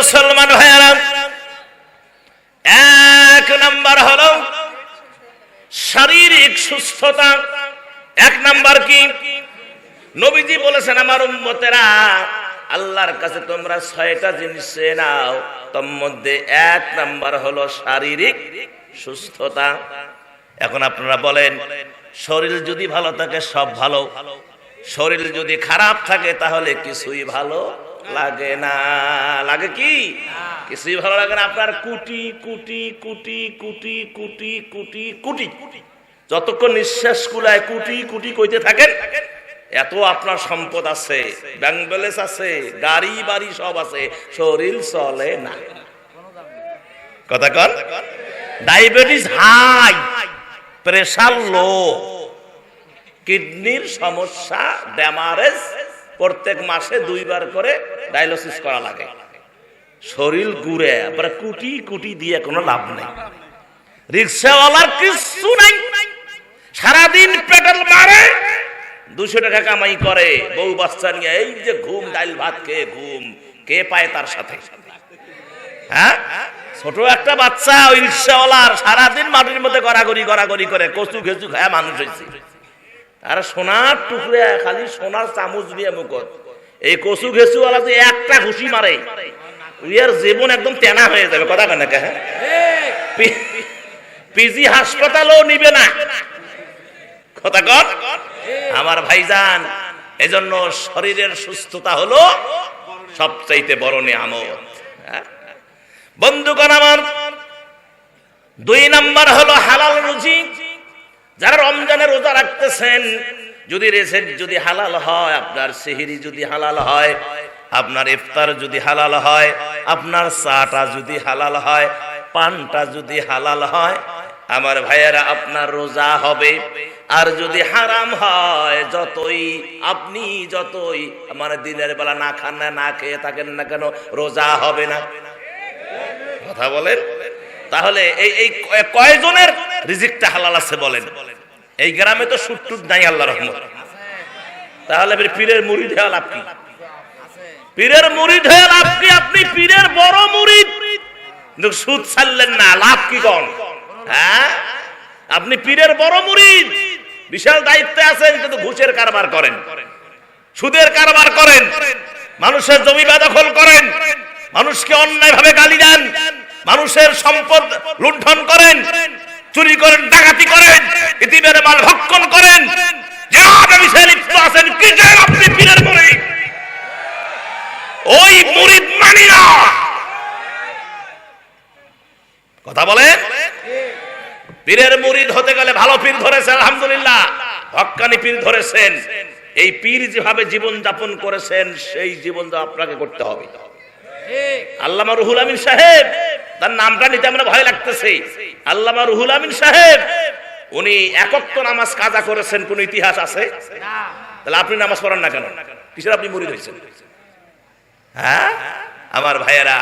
মুসলমান ভাইয়ারা, এক নাম্বার হলো শারীরিক সুস্থতা। এক নাম্বার কি? নবীজি বলেছেন, আমার উম্মতেরা, আল্লাহর কাছে তোমরা ছয়টা জিনিস চেয়ে নাও। তোর মধ্যে এক নাম্বার হলো শারীরিক সুস্থতা। এখন আপনারা বলেন, শরীর যদি ভালো থাকে, সব ভালো। শরীর যদি খারাপ থাকে, তাহলে কিছুই ভালো লাগে না। লাগে কি? কিছুই ভালো লাগে না। আপনার কুটি কুটি কুটি কুটি কুটি কুটি কুটি। যতক্ষণ নিঃশ্বাস কুলায়, কুটি কুটি কইতে থাকেন, এত আপনার সম্পদ আছে। ব্যাংক ব্যালেন্স আছে, গাড়ি বাড়ি সব আছে। শরীর চলে না। কথা কন? Diabetes high, pressure low. কিডনির সমস্যা ড্যামারেজ প্রত্যেক মাসে দুইবার করে ডায়ালিসিস করা লাগে। শরীর ঘুরে, আবার কুটি কুটি দিয়ে কোনো লাভ নেই। রিক্সাওয়ালার কিছু নাই। সারাদিন পেট্রোল মারে, দুশো টাকা কামাই করে, বউ বাচ্চা নিয়ে এই যে ঘুম, ডাইল ভাত খেয়ে ঘুম, কে পায় তার সাথে? হ্যাঁ? ছোট একটা বাচ্চা ওই রিক্সাওয়ালার সারাদিন মাটির মধ্যে গড়াগড়ি গড়াগড়ি করে, কচু ঘেচু খায় মানুষ হয়েছে। আর সোনার টুকরে, খালি সোনার চামচ দিয়ে মুখত। এই কচু ঘেচুওয়ালা যে একটা ঘুষি মারে উইয়ার জীবন একদম তেনা হয়ে যাবে, কথা কেন পিজি হাসপাতালও নিবে না। কথা কর আমার ভাইজান, এজন্য শরীরের সুস্থতা হলো সবচাইতে বড় নিয়ামত। হ্যাঁ? বন্ধুগণ আমার, দুই নাম্বার হলো হালাল রুজি। যারা রমজানে রোজা রাখতেছেন, যদি রেসেট যদি হালাল হয়, আপনার সেহেরি যদি হালাল হয়, আপনার ইফতার যদি হালাল হয়, আপনার চাটা যদি হালাল হয়, পানটা যদি হালাল হয়, আমার ভাইয়েরা, আপনার রোজা হবে। আর যদি হারাম হয়, যতই আপনি যতই আমার দিনের বেলা না খান না না খেয়ে থাকেন না কেন, রোজা হবে না। কথা বলেন? তাহলে এই এই কয়- কয়জনের রিজিকটা হালাল আছে বলেন? এই গ্রামে তো সুটটুট নাই আল্লাহ রহমত। তাহলে পীরের মুড়ি লাভ কি? পীরের হয়ে লাভ কি? আপনি পীরের বড় মুড়ি সুদ ছাড়লেন না, লাভ কি কন? হ্যাঁ? আপনি পীরের বড় মুরিদ বিশাল দায়িত্বে আছেন, কিন্তু ঘুষের কারবার করেন। সুদের কারবার করেন। মানুষের জমি বেদখল করেন। মানুষকে অন্যায় ভাবে গালি দেন। মানুষের সম্পদ লুণ্ঠন করেন। চুরি করেন, ডাকাতি করেন, ইতিমের মাল ভক্ষণ করেন। পীর ধরেছেন এই পীর যেভাবে জীবন যাপন করেছেন, সেই জীবন আপনাকে করতে হবে। আল্লামা রুহুল আমিন সাহেব, তার নামটা নিতে আমরা ভয় লাগতেছে। আল্লামা রুহুল আমিন সাহেব, উনি একক তো নামাজ কাজা করেছেন, কোন ইতিহাস আছে? তাহলে আপনি নামাজ পড়ান না কেন? কিসের আপনি মুরিদ হয়েছেন? হ্যাঁ? আমার ভাইয়েরা,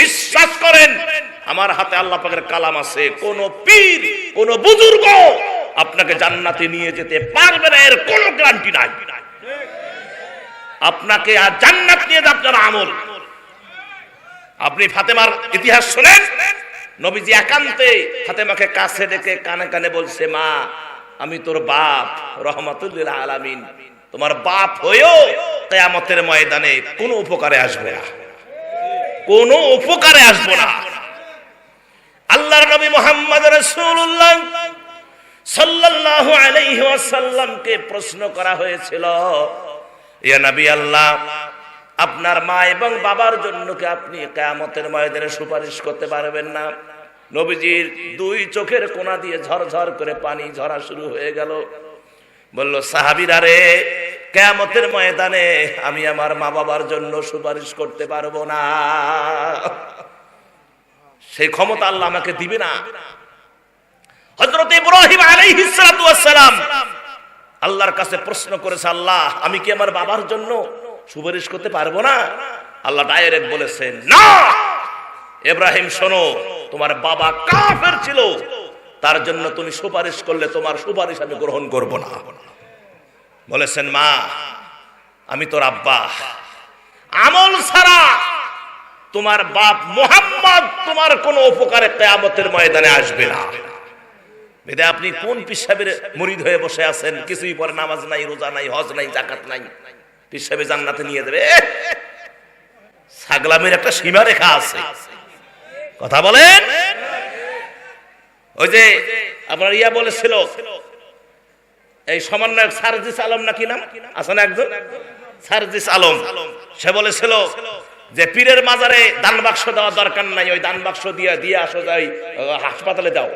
বিশ্বাস করেন, আমার হাতে আল্লাহ পাকের কালাম আছে, কোন পীর, কোন বুজুর্গ আপনাকে জান্নাতে নিয়ে যেতে পারবে না, এর কোন গ্যারান্টি নাই। আপনাকে আর জান্নাত নিয়ে আপনার আমল। আপনি ফাতেমার ইতিহাস শুনেন? নবীজি একান্তে ফাতেমাকে কাছে ডেকে কানে কানে বলছে, মা, আমি তোর বাপ, রহমাতুল্লিল আলামিন। তোমার বাপ হয়েও কেয়ামতের ময়দানে কোনো উপকারে আসবে না। কোনো উপকারে আসব না। আল্লাহর নবী মোহাম্মদ রাসূলুল্লাহ সাল্লাল্লাহু আলাইহি ওয়াসাল্লামকে প্রশ্ন করা হয়েছিল, ইয়া নবী আল্লাহ আপনার মা এবং বাবার জন্য কি আপনি কেয়ামতের ময়দানে সুপারিশ করতে পারবেন না। নবীজির দুই চোখের কোনা দিয়ে ঝরঝর করে পানি ঝরা শুরু হয়ে গেল। বলল, সাহাবিরা রে, কেয়ামতের ময়দানে আমি আমার মা বাবার জন্য সুপারিশ করতে পারব না। সেই ক্ষমতা আল্লাহ আমাকে দিবে না। হজরত ইব্রাহিম আলাইহিস আল্লাহর কাছে প্রশ্ন করেছে, আল্লাহ, আমি কি আমার বাবার জন্য সুপারিশ করতে পারব না। আল্লাহ ডাইরেক্ট বলেছেন না! এব্রাহিম শোনো, তোমার বাবা কাফের ছিল। তার জন্য তুমি সুপারিশ করলে তোমার সুপারিশ আমি গ্রহণ করব না। বলেছেন, মা, আমি তোর আব্বা। আমল ছাড়া তোমার বাপ মোহাম্মদ তোমার কোনো উপকারে কেয়ামতের ময়দানে আসবে না। বেদে, আপনি কোন পিসাবের মরিদ হয়ে বসে আছেন? কিছুই পরে নামাজ নাই, রোজা নাই, হজ নাই জাকাত নাই। পিসাবে জান্নাতে নিয়ে দেবে ছাগলামের একটা সীমা রেখা আছে। কথা বলেন? ওই যে আপনার ইয়া বলেছিল, এই সমন্বয়ক সারজিস আলম নাকি নাম? আছে না একজন? সারজিস আলম। সে বলেছিল যে পীরের মাজারে দান বাক্স দেওয়ার দরকার নাই, ওই দান বাক্স দিয়ে দিয়ে আসো যাই হাসপাতালে দাও।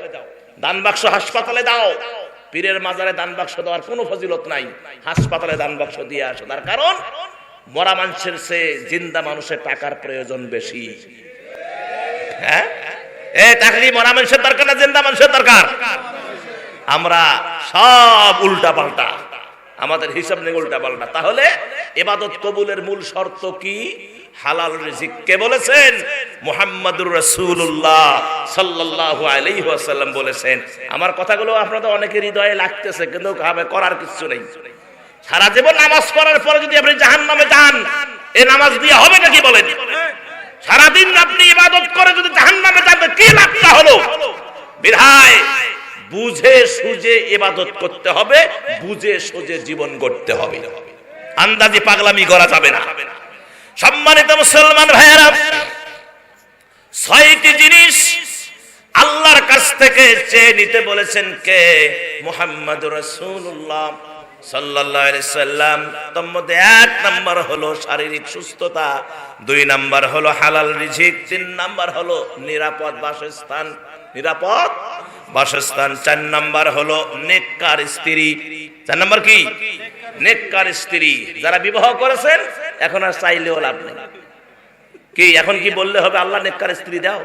দান বাক্স হাসপাতালে দাও। পীরের মাজারে দান বাক্স দেওয়ার কোনো ফজিলত নাই। হাসপাতালে দান বাক্স দিয়ে আসো। তার কারণ, মরা মানুষের সে জিন্দা মানুষের টাকার প্রয়োজন বেশি। হ্যাঁ? টাকা মরা মানুষের দরকার না জিন্দা মানুষের দরকার? আমরা সব উল্টা পাল্টা আমাদের হিসাব নেই, উল্টা পাল্টা তাহলে এবাদত কবুলের মূল শর্ত কি? হালাল রিজিক কে বলেছেন? মুহাম্মাদুর রাসূলুল্লাহ সাল্লাল্লাহু আলাইহি ওয়াসাল্লাম বলেছেন। আমার কথাগুলো আপনাদের অনেকের হৃদয়ে লাগতেছে, কিন্তু ভাবে করার কিছু নেই। সারা জীবন নামাজ পড়ার পরে যদি আপনি জাহান্নামে যান এই নামাজ দিয়ে হবে নাকি বলেন? সারাদিন আপনি ইবাদত করে যদি জাহান্নামে যাবে কি লাভটা হলো? বিধায় বুঝে সুঝে ইবাদত করতে হবে, বুঝে সুঝে জীবন গড়তে হবে। আন্দাজি পাগলামি করা যাবে না। সম্মানিত মুসলমান ভাইয়েরা, ছয়টি জিনিস আল্লাহর কাছ থেকে চেয়ে নিতে বলেছেন কে? মোহাম্মদ রসুল্লাহ সাল্লাম। তার মধ্যে এক নাম্বার হলো শারীরিক সুস্থতা, দুই নাম্বার হলো হালাল রিজিক, তিন নাম্বার হলো নিরাপদ বাসস্থান, নিরাপদ বাসস্থান চার নাম্বার হলো নেককার স্ত্রী। চার নাম্বার কি? নেককার স্ত্রী। যারা বিবাহ করেছেন, এখন আর চাইলেও লাভ নেই। কি, এখন কি বললে হবে, আল্লাহ নেককার স্ত্রী দাও?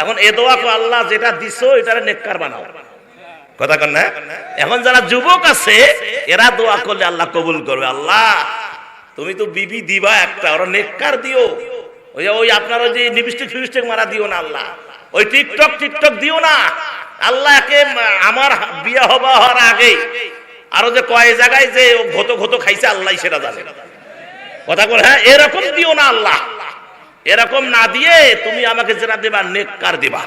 এখন এ দোয়া আল্লাহ যেটা দিছো, এটারে নেককার বানাও। কথা কন না? এখন যারা যুবক আছে, এরা দোয়া করলে আল্লাহ কবুল করবে। আল্লাহ, তুমি তো বিবি দিবা একটা, ওরা নেককার দিও। ওই ওই আপনারা যে লিপস্টিক ফিপস্টিক মারা দিও না আল্লাহ। ওই টিকটক টিকটক দিও না। আল্লাহকে আমার বিয়ে হবা হওয়ার আগে আরও যে কয় জায়গায় যে ঘত ঘত খাইছে, আল্লাহ সেটা জানে। কথা বলে হ্যাঁ এরকম দিও না আল্লাহ। এরকম না দিয়ে তুমি আমাকে যেটা দেবা, নেককার দিবা।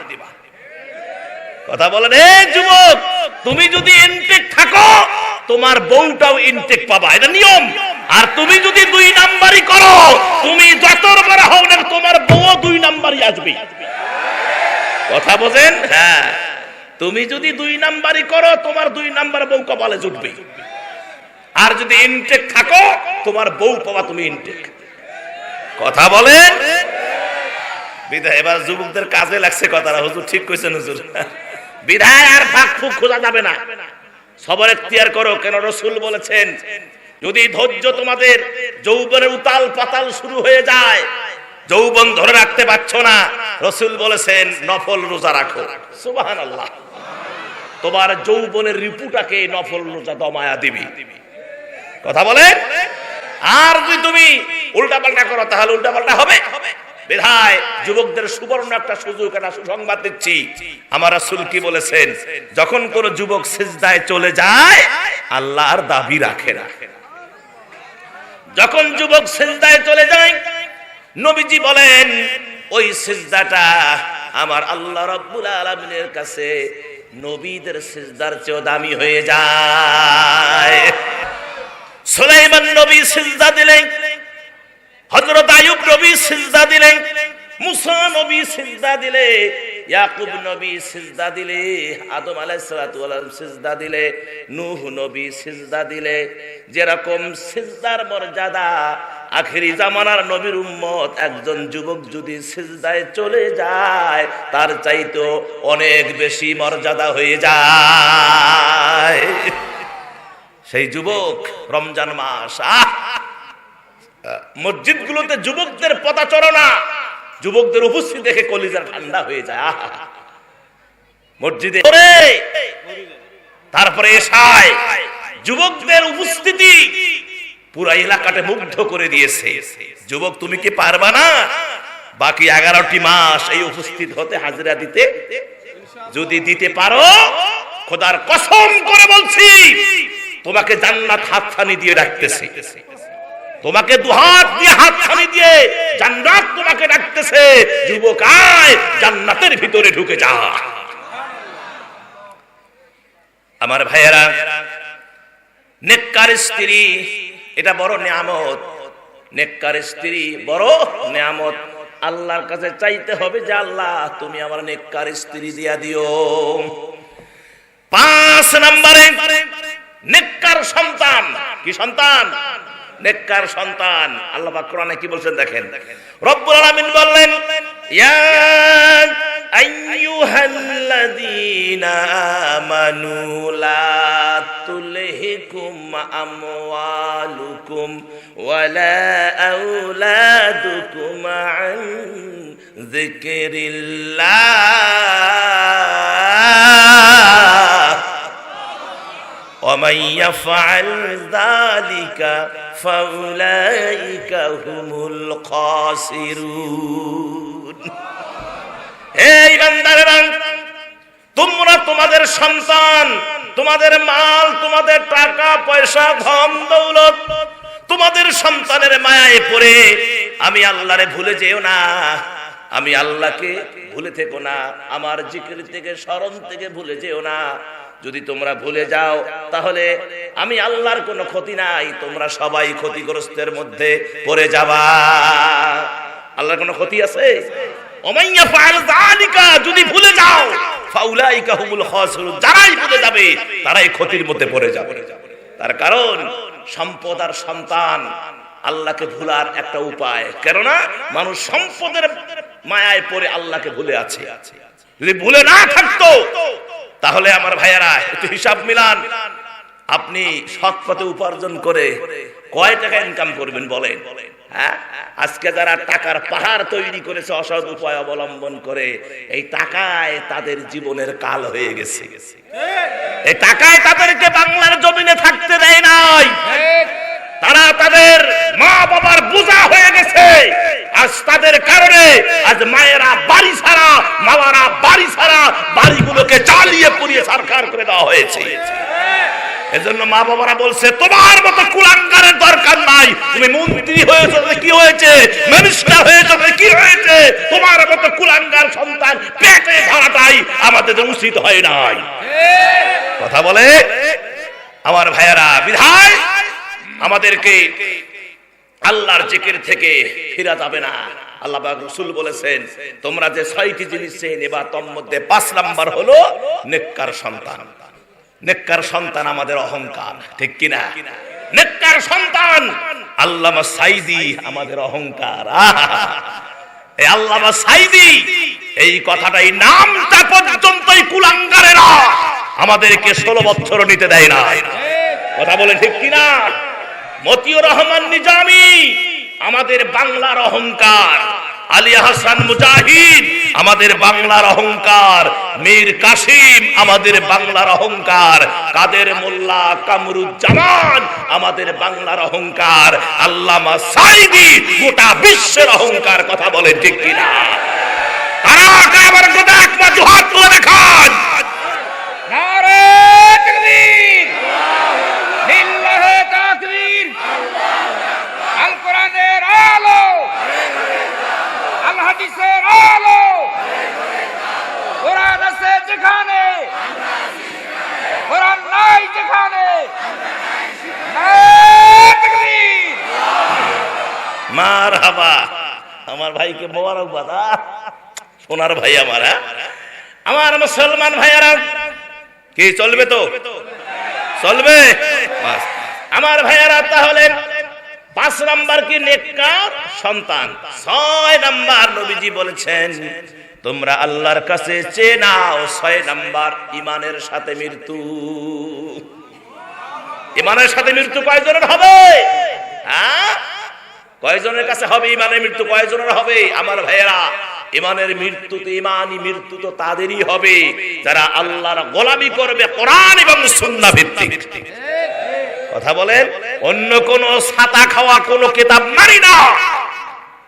কথা বলেন, এ যুবক, তুমি যদি ইনটেক থাকো, তোমার বউটাও ইনটেক পাবা। এটা নিয়ম। আর তুমি যদি দুই নাম্বারই করো, তুমি যত বড় হও না, তোমার বউ দুই নাম্বারই আসবে। কথা বোঝেন হ্যাঁ। তুমি যদি দুই নাম্বারই করো, তোমার দুই নাম্বার বউ কপালে জুটবে। আর যদি ইনটেক থাকো, তোমার বউ পাবা তুমি ইনটেক কথা বলেন বিদায়, এবার যুবকদের কাজে লাগছে কথাটা। হুজুর ঠিক কইছেন হুজুর। বিধায় আর ফাঁক ফুক খোঁজা যাবে না। সবার এখতিয়ার করো, কেন রসুল বলেছেন, যদি ধৈর্য তোমাদের যৌবনের উতাল পাতাল শুরু হয়ে যায়, যৌবন ধরে রাখতে পারছ না, রসুল বলেছেন, নফল রোজা রাখো। সুবাহান আল্লাহ তোমার যৌবনের রিপুটাকে নফল রোজা দমায়া দিবি। কথা বলে আর যদি তুমি উল্টা পাল্টা করো, তাহলে উল্টা পাল্টা হবে আমার যখন কোন যুবক সিজদায় চলে যায়, আল্লাহর দাবি রাখে না। যখন যুবক সিজদায় চলে যায়, নবীজি বলেন, ওই সিজদাটা আমার আল্লাহ রাব্বুল আলামিনের কাছে নবীদের সিজদার চেয়েও দামি হয়ে যায়। সুলাইমান নবী সিজদা দিলেন, হযরত আইয়ুব নবী সিজদা দিলেন, মুসা নবী সিজদা দিলে, ইয়াকুব নবী সিজদা দিলে, আদম আলাইহিস সালাতু ওয়ালাম সিজদা দিলে, নূহ নবী সিজদা দিলে। যেরকম সিজদার মর্যাদা আখেরি জামানার নবীর উম্মত, একজন যুবক যদি সিজদায় চলে যায়, তার চাইতো অনেক বেশি মর্যাদা হয়ে যায়। সেই যুবক রমজান মাস, আহ! মসজিদগুলোতে যুবকদের পদাচরণা, যুবকদের উপস্থিতি দেখে কলিজার ঠান্ডা হয়ে যায় মসজিদে তারপরে এসায় যুবকদের উপস্থিতি পুরা এলাকাটা মুগ্ধ করে দিয়েছে। যুবক, তুমি কি পারবা না? বাকি এগারোটি মাস এই উপস্থিত হতে হাজিরা দিতে? যদি দিতে পারো, খোদার কসম করে বলছি, তোমাকে জান্নাত হাতছানি দিয়ে রাখতেছে তোমাকে দুহাত দিয়ে হাত ছানি দিয়ে জান্নাত তোমাকে ডাকতেছে, যুবক, আয়, জান্নাতের ভিতরে ঢুকে যা। আমার ভাইয়েরা, নেককার স্ত্রী এটা বড় নিয়ামত। নেককার স্ত্রী বড় নিয়ামত। আল্লাহর কাছে চাইতে হবে যে, আল্লাহ, তুমি আমার নেককার স্ত্রী দিয়া দিও। পাঁচ নম্বরে, নেককার সন্তান। কি সন্তান? নেককার সন্তান। আল্লাহ পাক কোরআনে কি বলছেন দেখেন? রব্বুল আলামিন বললেন, ইয়া أيها الذين آمنوا لا تلهكم أموالكم ولا أولادكم عن ذكر الله. ومن يفعل ذلك فأولئك هم الخاسرون. তোমরা তোমাদের সন্তান, তোমাদের মাল, তোমাদের টাকা, পয়সা, ধন, দৌলত, তোমাদের সন্তানের মায়ায় পড়ে। আমি আল্লাহরে ভুলে যেও না, আমি আল্লাহকে ভুলে থেকো না, আমার জিকির থেকে, স্মরণ থেকে ভুলে যেও না। যদি তোমরা ভুলে যাও, তাহলে আমি আল্লাহর কোনো ক্ষতি নাই, তোমরা সবাই ক্ষতিগ্রস্তের মধ্যে পড়ে যাবা। আল্লাহর কোনো ক্ষতি আছে? ওমাইয়া ফাআল যালিকা, যদি ভুলে যাও, ফাউলাইকা হুমুল খাসিরুন, যারাই ভুলে যাবে, তারাই ক্ষতির মধ্যে পড়ে যাবে। তার কারণ, সম্পদ আর সন্তান আল্লাহকে ভুলার একটা উপায়। কেননা, মানুষ সম্পদের মায়ায় পড়ে আল্লাহকে ভুলে আছে। যদি ভুলে না থাকতো, তাহলে আমার ভাইয়েরা, একটু হিসাব মিলান। আপনি সৎ পথে উপার্জন করে কয় টাকা ইনকাম করবেন বলেন? হ্যাঁ? আজকে যারা টাকার পাহাড় তৈরি করেছে, অসৎ উপায় অবলম্বন করে, এই টাকায় তাদের জীবনের কাল হয়ে গেছে। এই টাকায় তাদেরকে বাংলার জমিনে থাকতে দেয় নাই। তারা তাদের মা বাবার বোঝা হয়ে গেছে। আজ তাদের কারণে আজ মায়েরা বাড়ি ছাড়া, মামারা বাড়ি ছাড়া বাড়িগুলোকে চালিয়ে পুড়িয়ে সরকার করে দেওয়া হয়েছে। এজন্য মা বাবারা বলছে, তোমার মতো কুলাঙ্গারের দরকার নাই। তুমি মন্ত্রী হয়েছো তো কি হয়েছে? মিনিস্টার হয়েছো তো কি হয়েছে? তোমার মতো কুলাঙ্গার সন্তান পেটে ধরাটাই আমাদের উচিত হয় নাই। কথা বলে, আমার ভাইয়ারা, বিধায় আমাদেরকে আল্লাহর জিকির থেকে ফিরা যাবে না। আল্লাহ রসুল বলেছেন, তোমরা যে ছয়টি জিনিস চেয়ে নেবা, তোর মধ্যে পাঁচ নাম্বার হলো নেককার সন্তান। নেককার সন্তান আমাদের অহংকার, ঠিক কিনা? নেককার সন্তান! আল্লামা সাইদি আমাদের অহংকার! এই আল্লামা সাইদি এই কথাটাই নামটা পর্যন্তই কুলাঙ্গারেরা আমাদেরকে ষোলো বছর নিতে দেয় না। কথা বলে ঠিক কিনা? মতিউর রহমান নিজামি, আমাদের বাংলার অহংকার, আলী হাসান মুজাহিদ আমাদের বাংলার অহংকার, মীর কাসিম আমাদের বাংলার অহংকার, কাদের মোল্লা কামরুজ্জামান আমাদের বাংলার অহংকার, আল্লামা সাইদি গোটা বিশ্বের অহংকার কথা বলেন ঠিক কিনা? দেখান। আল কোরআনের আল হাদিসের আলো কোরআন আছে যেখানে? কোরআন নাই যেখানে? মার হাবা আমার ভাইকে মোবারক বাদা সোনার ভাই আমার? আমার মুসলমান ভাইয়ারা, কি চলবে তো? চলবে। আমার ভাইয়ারা তাহলে পাঁচ নাম্বার কি নেককার সন্তান? ছয় নাম্বার নবীজি বলেছেন তোমরা আল্লাহর কাছে চেয়ে নাও, ছয় নাম্বার, ইমানের সাথে মৃত্যু। ইমানের সাথে মৃত্যু কয়জনের হবে? হ্যাঁ? কয়জনের কাছে হবে ইমানের মৃত্যু, কয়জনের হবে? আমার ভাইয়েরা, ইমানের মৃত্যু তো ইমানই, মৃত্যু তো তাদেরই হবে। যারা আল্লাহর গোলামি করবে, কোরআন এবং সুন্নাহ ভিত্তিক। কথা বলেন, অন্য কোন ছাতা খাওয়া কোন কিতাব মানি না।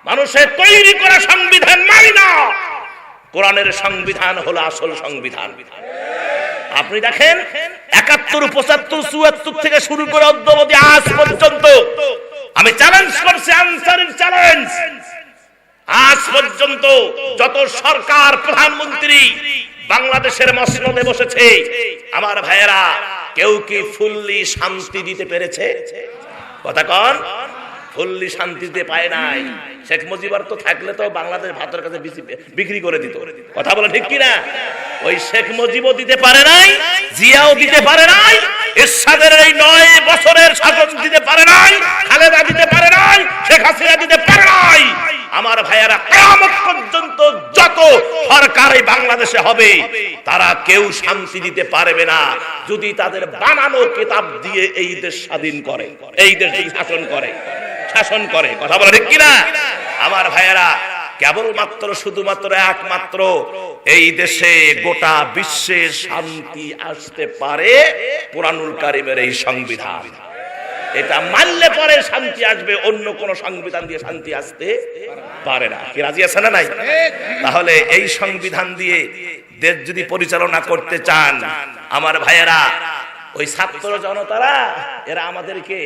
মানুষের তৈরি করা সংবিধান মানি না। কোরআনের সংবিধান হলো আসল সংবিধান। আপনি দেখেন, একাত্তর, পঁচাত্তর, চুয়াত্তর থেকে শুরু করে অদ্যবধি আজ পর্যন্ত আমি চ্যালেঞ্জ করছি আনসারের চ্যালেঞ্জ আজ পর্যন্ত যত সরকার, প্রধানমন্ত্রী বাংলাদেশের মসনদে বসেছে, আমার ভাইয়েরা, কেউ কি ফুল্লি শান্তি দিতে পেরেছে? কথা কন। ফুল্লি শান্তি দিতে পায় নাই। শেখ মুজিবার তো থাকলে তো বাংলাদেশ ভাতের কাছে বিক্রি করে দিত। কথা বলে ঠিক কিনা? ওই শেখ মুজিবও দিতে পারে নাই, জিয়াও দিতে পারে নাই এই বছরের শাসন দিতে পারে নাই, খালেদা দিতে পারে নাই, শেখ হাসিনা দিতে পারে নাই। আমার ভাইয়ারা, কিয়ামত পর্যন্ত যত সরকার এই বাংলাদেশে হবে, তারা কেউ শান্তি দিতে পারবে না। যদি তাদের বানানো কিতাব দিয়ে এই দেশ স্বাধীন করে, এই দেশ শাসন করে। শাসন করে। কথা বলে কিনা? আমার ভাইয়েরা, কেবলমাত্র, শুধুমাত্র একমাত্র এই দেশে গোটা বিশ্বে শান্তি আসতে পারে পুরানুল কারিমের এই সংবিধান। এটা মানলে পরে শান্তি আসবে, অন্য কোন সংবিধান দিয়ে শান্তি আসতে পারে না। কি রাজি আছে না নাই? তাহলে এই সংবিধান দিয়ে দেশ যদি পরিচালনা করতে চান, আমার ভাইয়েরা ওই ছাত্র জনতারা, এরা আমাদেরকে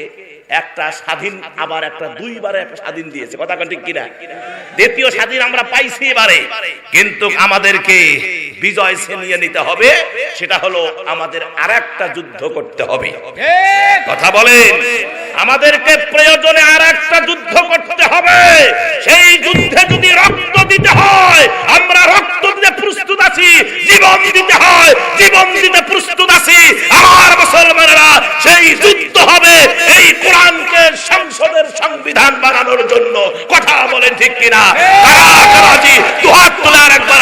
একটা স্বাধীন, আবার একটা দুইবারে একটা স্বাধীন দিয়েছে। কথা ঠিক কিনা? দ্বিতীয় স্বাধীন আমরা পাইছি এবারে। কিন্তু আমাদেরকে বিজয় ছিনিয়ে নিতে হবে, সেটা হলো আমাদের আরেকটা যুদ্ধ করতে হবে। কথা বলেন, আমাদেরকে প্রয়োজনে আর একটা যুদ্ধ করতে হবে। সেই যুদ্ধে ঠিক কিনা? কারা কারা জি দুহাত তোলার একদম